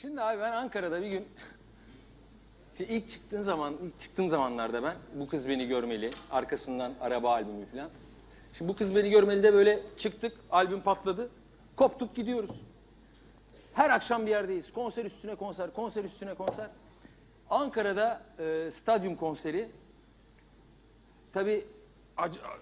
Şimdi abi ben Ankara'da bir gün ilk çıktığın zaman, ilk çıktığım zamanlarda ben bu kız beni görmeli, arkasından araba albümü falan. Şimdi bu kız beni görmeli de böyle çıktık, albüm patladı. Koptuk gidiyoruz. Her akşam bir yerdeyiz. Konser üstüne konser, konser üstüne konser. Ankara'da e, stadyum konseri. Tabii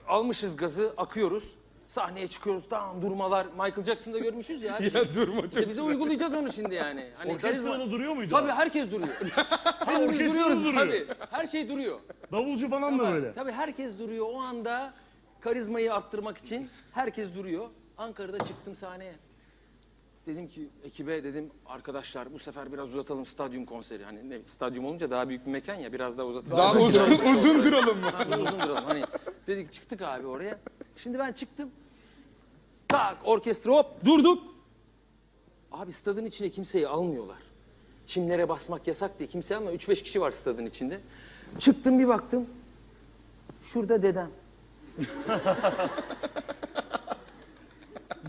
almışız gazı, akıyoruz. Sahneye çıkıyoruz, tamam durmalar. Michael Jackson'da görmüşüz ya. Ya durma çok. İşte bize uygulayacağız onu şimdi yani. Hani Orkestra karizma- da duruyor muydu? Tabii abi? herkes duruyor. Hepimiz orkestra duruyoruz duruyor. tabii. Her şey duruyor. Davulcu falan da böyle. Tabii herkes duruyor. O anda karizmayı arttırmak için herkes duruyor. Ankara'da çıktım sahneye. Dedim ki ekibe dedim arkadaşlar bu sefer biraz uzatalım stadyum konseri. Hani ne, stadyum olunca daha büyük bir mekan ya biraz daha uzatalım. Daha uzun, uzun duralım mı? Daha uzun duralım. Hani dedik çıktık abi oraya. Şimdi ben çıktım. Tak orkestra hop durduk. Abi stadın içine kimseyi almıyorlar. Çimlere basmak yasak diye kimse almıyor. 3-5 kişi var stadın içinde. Çıktım bir baktım. Şurada dedem.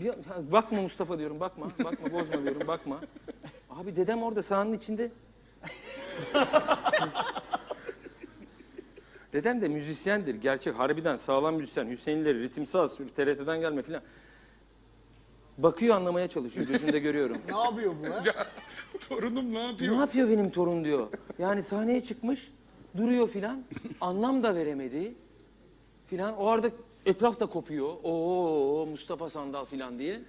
Bir, bakma Mustafa diyorum bakma. Bakma bozma diyorum bakma. Abi dedem orada sahanın içinde. Dedem de müzisyendir. Gerçek harbiden sağlam müzisyen. Hüseyinleri, ritim saz, TRT'den gelme filan. Bakıyor anlamaya çalışıyor. Gözünde görüyorum. Ne yapıyor bu ha? Torunum ne yapıyor? ne yapıyor benim torun diyor. Yani sahneye çıkmış, duruyor filan. Anlam da veremedi. Filan. O arada etraf da kopuyor. Oo Mustafa Sandal filan diye.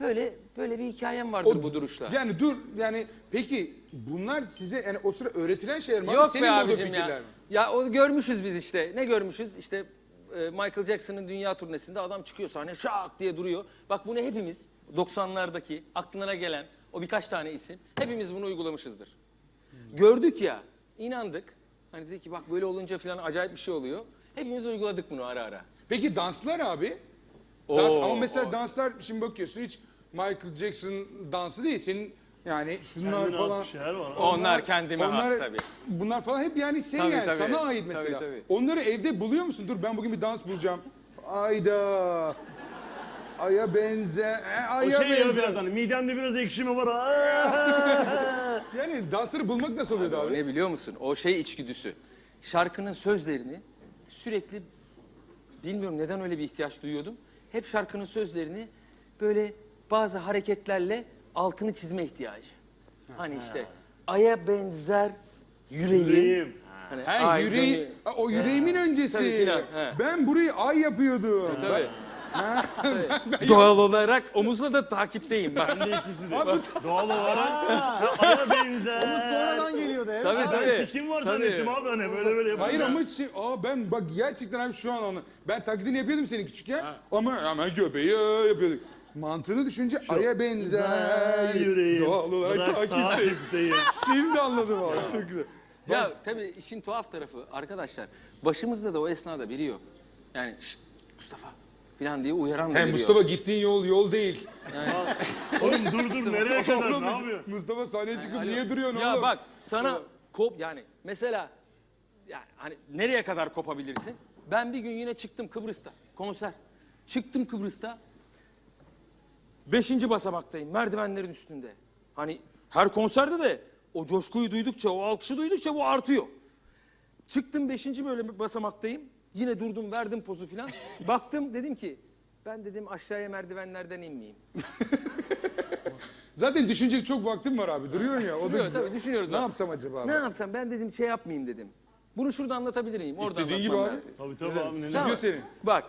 Böyle böyle bir hikayem vardır bu duruşla. Yani dur yani peki bunlar size yani o sıra öğretilen şeyler mi? abi? Yok Senin be bulduğun abicim fikirler ya. mi? Ya o görmüşüz biz işte. Ne görmüşüz? İşte Michael Jackson'ın dünya turnesinde adam çıkıyor sahneye şak diye duruyor. Bak bunu hepimiz 90'lardaki aklına gelen o birkaç tane isim hepimiz bunu uygulamışızdır. Gördük ya, inandık. Hani dedik ki bak böyle olunca falan acayip bir şey oluyor. Hepimiz uyguladık bunu ara ara. Peki danslar abi? Dans, Oo, ama mesela o- danslar şimdi bakıyorsun hiç Michael Jackson dansı değil. Senin yani şunlar Kendine has falan. bir şeyler var. Onlar kendime has tabii. Bunlar falan hep yani şey Tabii, yani tabii. sana ait Tabii, mesela. tabii. Onları evde buluyor musun? Dur ben bugün bir dans bulacağım. Ayda. Aya benze. e, O Aya şey ya benze. biraz hani midemde biraz ekşi mi var? Aa! Yani dansları bulmak nasıl oluyordu abi? ne biliyor musun? O şey içgüdüsü. Şarkının sözlerini sürekli bilmiyorum neden öyle bir ihtiyaç duyuyordum. Hep şarkının sözlerini böyle bazı hareketlerle altını çizme ihtiyacı. Hani işte aya benzer yüreğim. Yüreğim. Hani He, ay yüreği, o yüreğimin öncesi. Tabii filan, he. Ben burayı ay yapıyordum. Tabii. Tabii. Doğal olarak omuzla da takipteyim ben. Ben de ikisi de. Bak, Doğal olarak aya benzer. Sonradan geliyordu evet. Tabii tabii. Tikim var Tabii. zannettim abi hani böyle böyle Hayır yapınca. ama şey, aa ben bak gerçekten abi şu an onu. Ben taklidini yapıyordum senin küçükken. Ama hemen göbeği yapıyorduk. Mantığını düşünce aya benzer. yüreğim. Doğal olarak Bırak takipteyim. takipteyim. Şimdi anladım abi çok güzel. Ya tabii işin tuhaf tarafı arkadaşlar başımızda da o esnada biri yok. Yani "Şşt, Mustafa falan diye uyaran da He biri Mustafa yok. gittiğin yol yol değil. Oğlum dur dur nereye kadar Oğlum, ne yapıyorsun? Mustafa sahneye çıkıp Alo. niye duruyorsun ya oğlum? bak sana kop yani mesela yani hani nereye kadar kopabilirsin? Ben bir gün yine çıktım Kıbrıs'ta konser. Çıktım Kıbrıs'ta. Beşinci basamaktayım merdivenlerin üstünde. Hani her konserde de o coşkuyu duydukça, o alkışı duydukça bu artıyor. Çıktım beşinci böyle basamaktayım. Yine durdum verdim pozu filan. Baktım dedim ki ben dedim aşağıya merdivenlerden inmeyeyim. Zaten düşünecek çok vaktim var abi. Duruyorsun ya. O da Duruyor, güzel. tabii, düşünüyoruz Ne abi. yapsam acaba abi? Ne yapsam ben dedim şey yapmayayım dedim. Bunu şurada anlatabilir miyim? Orada İstediğin gibi anlatmam abi. lazım. Tabii tabii abi ne Stüdyo senin. Bak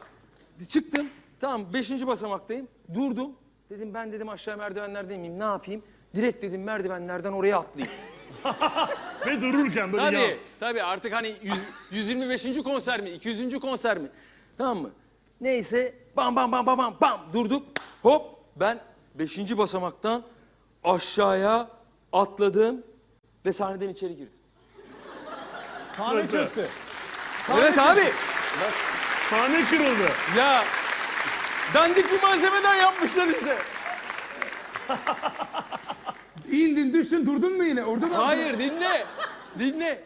çıktım tamam beşinci basamaktayım durdum. Dedim ben dedim aşağı merdivenlerdeyim miyim ne yapayım? Direkt dedim merdivenlerden oraya atlayayım. Ve dururken böyle ya. tabii tabii artık hani yüz- 125. konser mi 200. konser mi? Tamam mı? Neyse bam bam bam bam bam bam durduk. Hop ben beşinci basamaktan aşağıya atladım ve sahneden içeri girdim. Sahne çöktü. Evet abi. Sahne kırıldı. Ya dandik bir malzemeden yapmışlar işte. İndin düştün durdun mu yine? Orada yaptın? Hayır dinle. Dinle.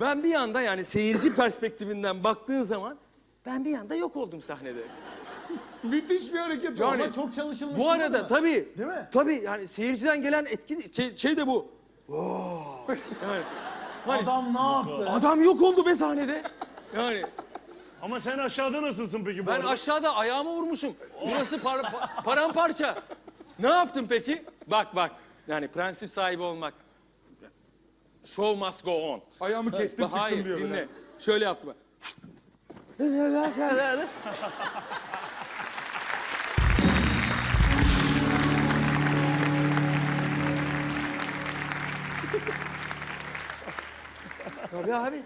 Ben bir anda yani seyirci perspektifinden baktığın zaman ben bir anda yok oldum sahnede. Müthiş bir hareket. Yani- Ama çok çalışılmış. Bu arada mi? tabii. Değil mi? Tabii yani seyirciden gelen etki şey, şey de bu. Yani Adam ne yaptı? adam yok oldu be sahnede. Yani Ama sen aşağıda nasılsın peki bu ben arada? aşağıda ayağımı vurmuşum. Burası par, pa- paramparça. Ne yaptım peki? Bak bak. Yani prensip sahibi olmak. Show must go on. Ayağımı kestim çıktım Hayır diyor. dinle. böyle. Şöyle yaptım. Tabii abi.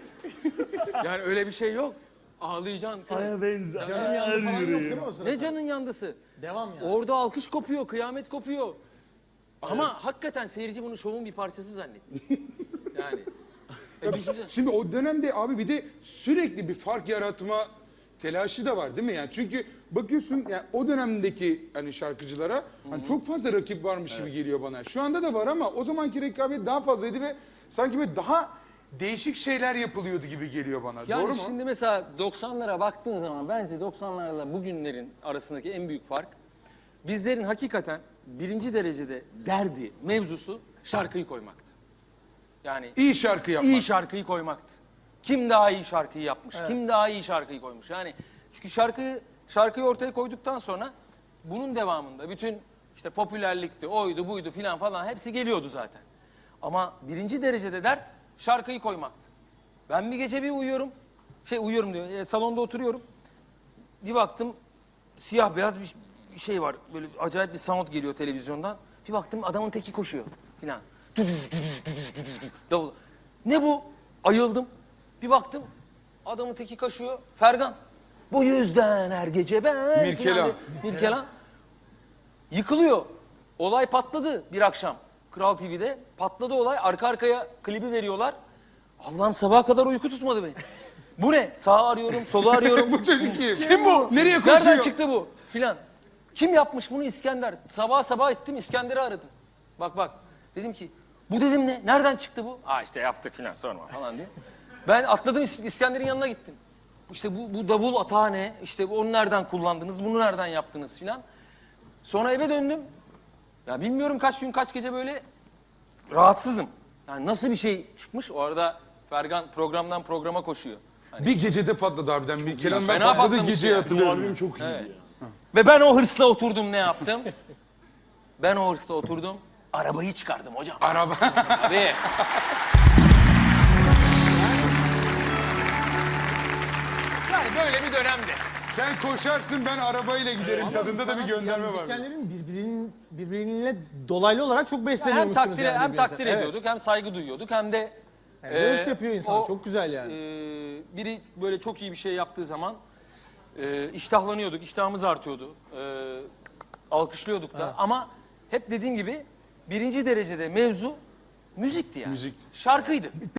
Yani öyle bir şey yok. Ağlayacaksın. Aya benzer. Canım yandı falan yok değil mi o sırada? Ne canın yandısı? Devam ya. Orada alkış kopuyor, kıyamet kopuyor. Ama hakikaten seyirci bunu şovun bir parçası zannetti. Yani. E, düşünsene. Şimdi o dönemde abi bir de sürekli bir fark yaratma telaşı da var değil mi? Yani çünkü bakıyorsun yani o dönemdeki hani şarkıcılara hani çok fazla rakip varmış gibi geliyor bana. Şu anda da var ama o zamanki rekabet daha fazlaydı ve sanki böyle daha değişik şeyler yapılıyordu gibi geliyor bana. Yani Doğru mu? şimdi mesela 90'lara baktığın zaman bence 90'larla bugünlerin arasındaki en büyük fark bizlerin hakikaten birinci derecede derdi, mevzusu şarkıyı koymaktı. Yani İyi şarkı yapmak. iyi şarkıyı koymaktı. Kim daha iyi şarkıyı yapmış? Kim daha iyi şarkıyı koymuş? Yani çünkü şarkıyı şarkıyı ortaya koyduktan sonra bunun devamında bütün işte popülerlikti, oydu, buydu filan falan hepsi geliyordu zaten. Ama birinci derecede dert şarkıyı koymaktı. Ben bir gece bir uyuyorum. Şey uyuyorum diyor. e, salonda oturuyorum. Bir baktım siyah beyaz bir şey var. Böyle acayip bir sound geliyor televizyondan. Bir baktım adamın teki koşuyor filan. Davul. Ne bu? Ayıldım. Bir baktım adamın teki kaşıyor. Fergan. Bu yüzden her gece ben. Mirkelan. Mirkelan. Yıkılıyor. Olay patladı bir akşam. Kral TV'de patladı olay. Arka arkaya klibi veriyorlar. Allah'ım sabaha kadar uyku tutmadı beni. Bu ne? Sağı arıyorum, solu arıyorum. Bu çocuk kim? Kim bu? Nereye koşuyor? Nereden çıktı bu? Filan. Kim yapmış bunu? İskender. Sabah sabah ettim İskender'i aradım. Bak bak. Dedim ki bu dedim ne? Nereden çıktı bu? Aa işte yaptık filan sorma falan diye. Ben atladım İs- İskender'in yanına gittim. İşte bu, bu davul atağı ne? İşte bu- onu nereden kullandınız? Bunu nereden yaptınız filan. Sonra eve döndüm. Ya bilmiyorum kaç gün kaç gece böyle rahatsızım. Yani nasıl bir şey çıkmış? O arada Fergan programdan programa koşuyor. Bir gecede patladı harbiden. Bir kelam ben Fena patladı patlamış geceyi yani. Bu hatırlıyorum. albüm çok iyiydi Evet. ya. Ve ben o hırsla oturdum ne yaptım? ben o hırsla oturdum. Arabayı çıkardım hocam. Araba. Ve yani böyle bir dönemdi. Sen koşarsın ben arabayla giderim tadında da bir gönderme var. Müzisyenlerin birbirinin, birbirine dolaylı olarak çok Hem besleniyormuşsunuz takdir yani hem birbirinize. takdir Evet. ediyorduk hem saygı duyuyorduk hem de Yani bağış e, yapıyor insan. o, çok güzel yani. e, biri böyle çok iyi bir şey yaptığı zaman e, iştahlanıyorduk, iştahımız artıyordu. E, alkışlıyorduk da ama hep dediğim gibi birinci derecede mevzu müzikti yani. Müzik. Şarkıydı.